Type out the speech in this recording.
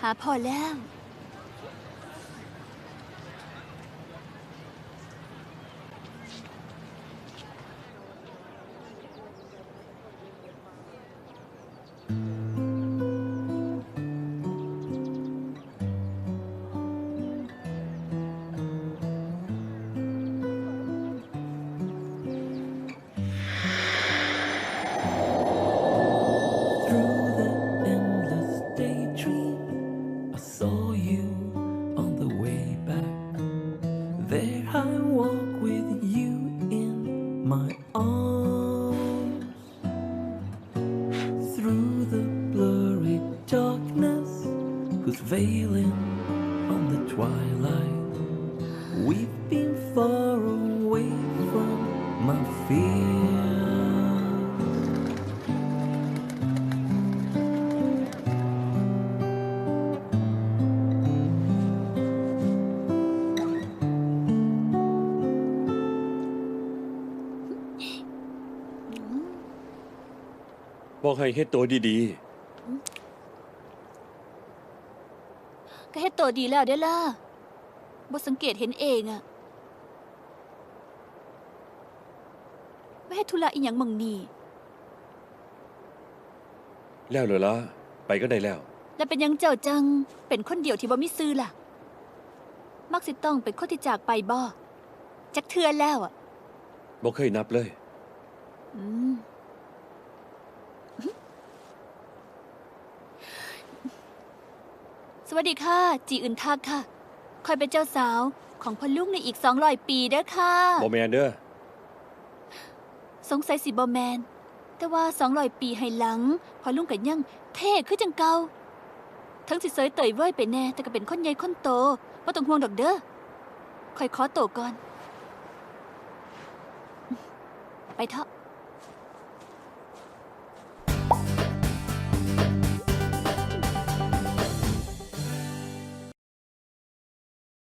หาพอแล้ว Through my arms. Through the blurry darkness, whose veiling on the twilight. We've been far away from my fear. บอกให้เฮ็ดตัวดีก็เฮ็ดตัวดีแล้วเด้อล่ะบ่สังเกตเห็นเองอะไม่ให้ธุระอีหยังมึงนี่ๆแล้วเหรอล่ะไปก็ได้แล้ว แล้วเป็นหยังเจ้าจัง เป็นคนเดียวที่บ่มีซื้อล่ะ มักสิต้องเป็นคนที่จากไปบ่จักเทื่อแล้วอะบอกเคยนับเลย อืม สวัสดีค่ะ จีอื่นทักค่ะ คอยเป็นเจ้าสาวของพ่อลุงในอีกสองร้อยปีเด้อค่ะ บอแมนเด้อสงสัยสิบอแมน แต่ว่าสองร้อยปีให้หลังพ่อลุงกันยังเท่คือจังเก่าทั้งสิเสยเตยเว้ยไปแน่ แต่ก็เป็นคนใหญ่คนโตว่าต้องห่วงดอกเด้อคอยขอโตวก่อน ไปเถอะ